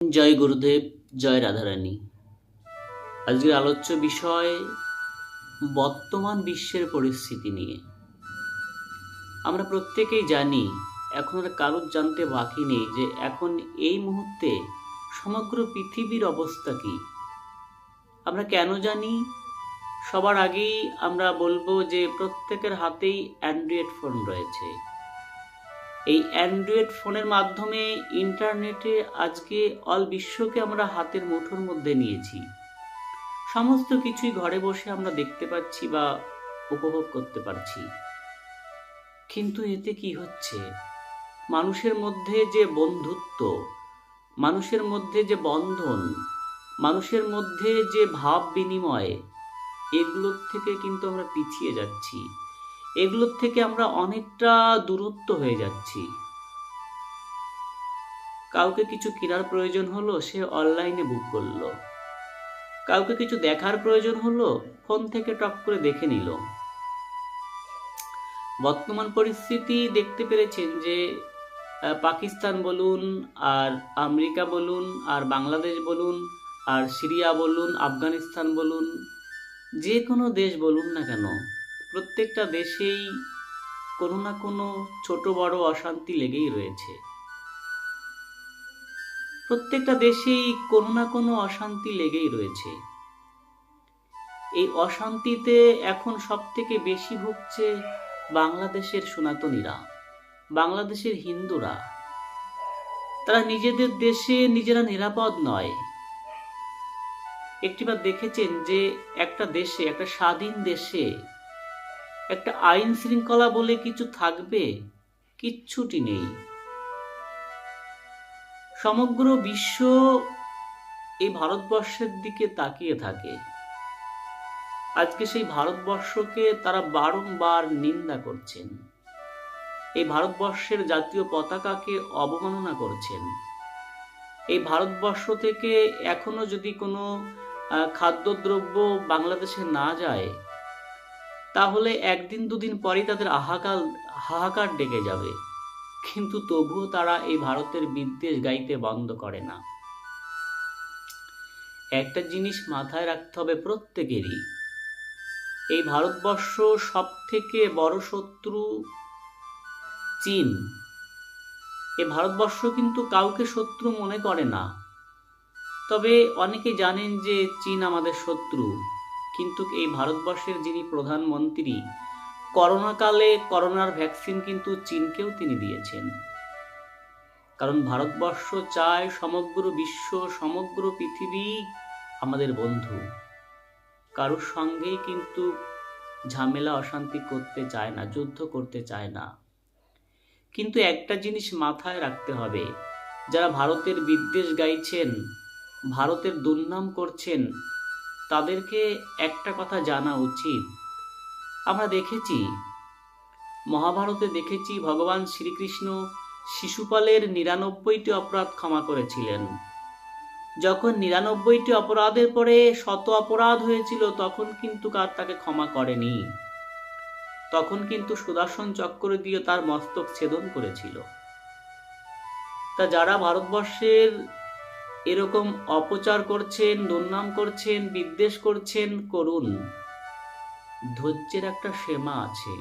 জয় গুরুদেব, জয় রাধারানী। আজকের আলোচ্য বিষয়, বর্তমান বিশ্বের পরিস্থিতি নিয়ে। আমরা প্রত্যেকেই জানি, এখন আর কারোর জানতে বাকি নেই যে এখন এই মুহূর্তে সমগ্র পৃথিবীর অবস্থা কি। আমরা কেন জানি? সবার আগেই আমরা বলব যে প্রত্যেকের হাতেই অ্যান্ড্রয়েড ফোন রয়েছে। এই অ্যান্ড্রয়েড ফোনের মাধ্যমে ইন্টারনেটে আজকে অল বিশ্বকে আমরা হাতের মুঠোর মধ্যে নিয়েছি। সমস্ত কিছুই ঘরে বসে আমরা দেখতে পাচ্ছি বা উপভোগ করতে পারছি। কিন্তু এতে কি হচ্ছে? মানুষের মধ্যে যে বন্ধুত্ব, মানুষের মধ্যে যে বন্ধন, মানুষের মধ্যে যে ভাব বিনিময়, এগুলোর থেকে কিন্তু আমরা পিছিয়ে যাচ্ছি। এগুলোর থেকে আমরা অনেকটা দূরত্ব হয়ে যাচ্ছি। কাউকে কিছু কেনার প্রয়োজন হলো, সে অনলাইনে বুক করল। কাউকে কিছু দেখার প্রয়োজন হলো, ফোন থেকে টক করে দেখে নিল। বর্তমান পরিস্থিতি দেখতে পেরেছেন যে পাকিস্তান বলুন, আর আমেরিকা বলুন, আর বাংলাদেশ বলুন, আর সিরিয়া বলুন, আফগানিস্তান বলুন, যে কোনো দেশ বলুন না কেন প্রত্যেকটা দেশেই কোনো না কোনো ছোট বড় অশান্তি লেগেই রয়েছে। প্রত্যেকটা দেশেই কোনো না কোনো অশান্তি লেগেই রয়েছে। এই অশান্তিতে এখন সব থেকে বেশি ভুগছে বাংলাদেশের সনাতনীরা, বাংলাদেশের হিন্দুরা। তারা নিজেদের দেশে নিজেরা নিরাপদ নয়। একটিবার দেখেছেন যে একটা দেশে, একটা স্বাধীন দেশে একটা আইন শৃঙ্খলা বলে কিছু থাকবে, কিচ্ছুটি নেই। সমগ্র বিশ্ব এই ভারতবর্ষের দিকে তাকিয়ে থাকে। আজকে সেই ভারতবর্ষকে তারা বারংবার নিন্দা করছেন। এই ভারতবর্ষের জাতীয় পতাকাকে অবমাননা করছেন। এই ভারতবর্ষ থেকে এখনও যদি কোনো খাদ্যদ্রব্য বাংলাদেশে না যায় তাহলে একদিন দুদিন পরেই তাদের আহাকার হাহাকার ডেকে যাবে। কিন্তু তবুও তারা এই ভারতের বিদ্বেষ গাইতে বন্ধ করে না। একটা জিনিস মাথায় রাখতে হবে প্রত্যেকেরই। এই ভারতবর্ষ সব থেকে বড় শত্রু চীন। এই ভারতবর্ষ কিন্তু কাউকে শত্রু মনে করে না। তবে অনেকে জানেন যে চীন আমাদের শত্রু। কিন্তু এই ভারতবর্ষের যিনি প্রধানমন্ত্রী, করোনাকালে করোনার ভ্যাকসিন কিন্তু চীনকেও তিনি দিয়েছেন। কারণ ভারতবর্ষ চায় সমগ্র বিশ্ব, সমগ্র পৃথিবী আমাদের বন্ধু। কারোর সঙ্গেই কিন্তু ঝামেলা, অশান্তি করতে চায় না, যুদ্ধ করতে চায় না। কিন্তু একটা জিনিস মাথায় রাখতে হবে, যারা ভারতের বিদ্বেষ গাইছেন, ভারতের দুর্নাম করছেন তাদেরকে একটা কথা জানা উচিত। আমরা দেখেছি, মহাভারতে দেখেছি ভগবান শ্রীকৃষ্ণ শিশুপালের নিরানব্বইটি অপরাধ ক্ষমা করেছিলেন। যখন নিরানব্বইটি অপরাধের পরে শত অপরাধ হয়েছিল, তখন কিন্তু কার তাকে ক্ষমা করেনি? তখন কিন্তু সুদর্শন চক্র দিয়ে তার মস্তক ছেদন করেছিল। তা যারা ভারতবর্ষের এরকম অপচার করছেন, দুর্নাম করছেন, বিদ্বেষ করছেন, করুন। ধৈর্যের একটা সীমা আছে।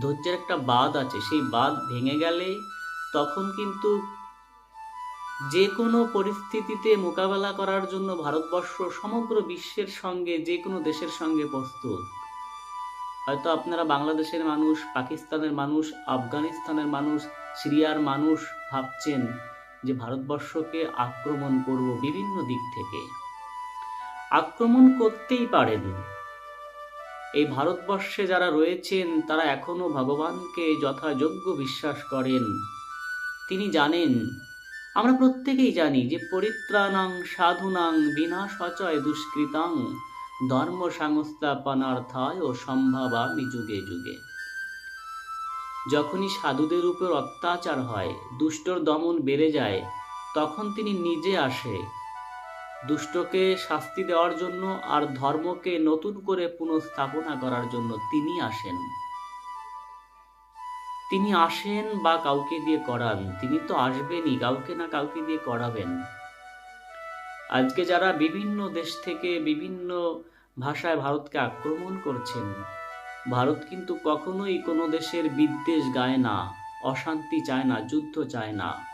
ধৈর্যের একটা বাঁধ আছে। সেই বাঁধ ভেঙে গেলে তখন কিন্তু যে কোনো পরিস্থিতিতে মোকাবেলা করার জন্য ভারতবর্ষ সমগ্র বিশ্বের সঙ্গে যে কোনো দেশের সঙ্গে প্রস্তুত। হয়তো আপনারা বাংলাদেশের মানুষ, পাকিস্তানের মানুষ, আফগানিস্তানের মানুষ, সিরিয়ার মানুষ ভাবছেন যে ভারতবর্ষকে আক্রমণ করব বিভিন্ন দিক থেকে। আক্রমণ করতেই পারেন। এই ভারতবর্ষে যারা রয়েছেন, তারা এখনও ভগবানকে যথাযোগ্য বিশ্বাস করেন। তিনি জানেন, আমরা প্রত্যেকেই জানি যে পরিত্রাণাং, সাধুনাং, বিনাশচয় দুষ্কৃতাং ধর্ম সংস্থাপনার্থায় ও সম্ভাবামি যুগে যুগে। যখনই সাধুদের উপর অত্যাচার হয়, দুষ্টর দমন বেড়ে যায়, তখন তিনি নিজে আসে। দুষ্টকে শাস্তি দেওয়ার জন্য আর ধর্মকে নতুন করে পুনঃস্থাপনা করার জন্য তিনি আসেন। তিনি আসেন বা কাউকে দিয়ে করান, তিনি তো আসবেনই, কাউকে না কাউকে দিয়ে করাবেন। আজকে যারা বিভিন্ন দেশ থেকে বিভিন্ন ভাষায় ভারতকে আক্রমণ করছেন ভারত কিন্তু কখনোই কোনো দেশের বিদ্বেষ গায় না, অশান্তি চায় না, যুদ্ধ চায় না।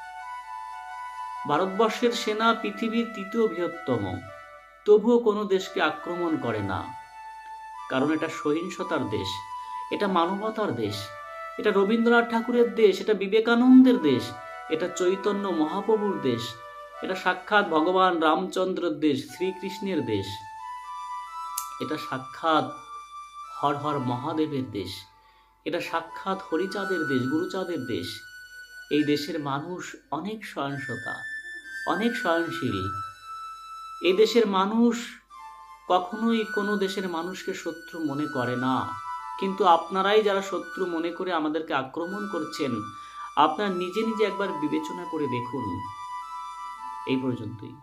ভারতবর্ষের সেনা পৃথিবীর তৃতীয় বৃহত্তম। তবুও কোনো দেশকে আক্রমণ করে না। কারণ এটা সহিংসতার দেশ, এটা মানবতার দেশ, এটা রবীন্দ্রনাথ ঠাকুরের দেশ, এটা বিবেকানন্দের দেশ, এটা চৈতন্য মহাপ্রভুর দেশ, এটা সাক্ষাৎ ভগবান রামচন্দ্রের দেশ, শ্রীকৃষ্ণের দেশ। এটা সাক্ষাৎ হর হর মহাদেবের দেশ। এটা সাক্ষাৎ হরিচাঁদের দেশ, গুরুচাঁদের দেশ। এই দেশের মানুষ অনেক সহিংসতা, অনেক সহনশীল এই দেশের মানুষ কখনোই কোনো দেশের মানুষকে শত্রু মনে করে না। কিন্তু আপনারাই যারা শত্রু মনে করে আমাদেরকে আক্রমণ করছেন, আপনার নিজে নিজে একবার বিবেচনা করে দেখুন। এই পর্যন্তই।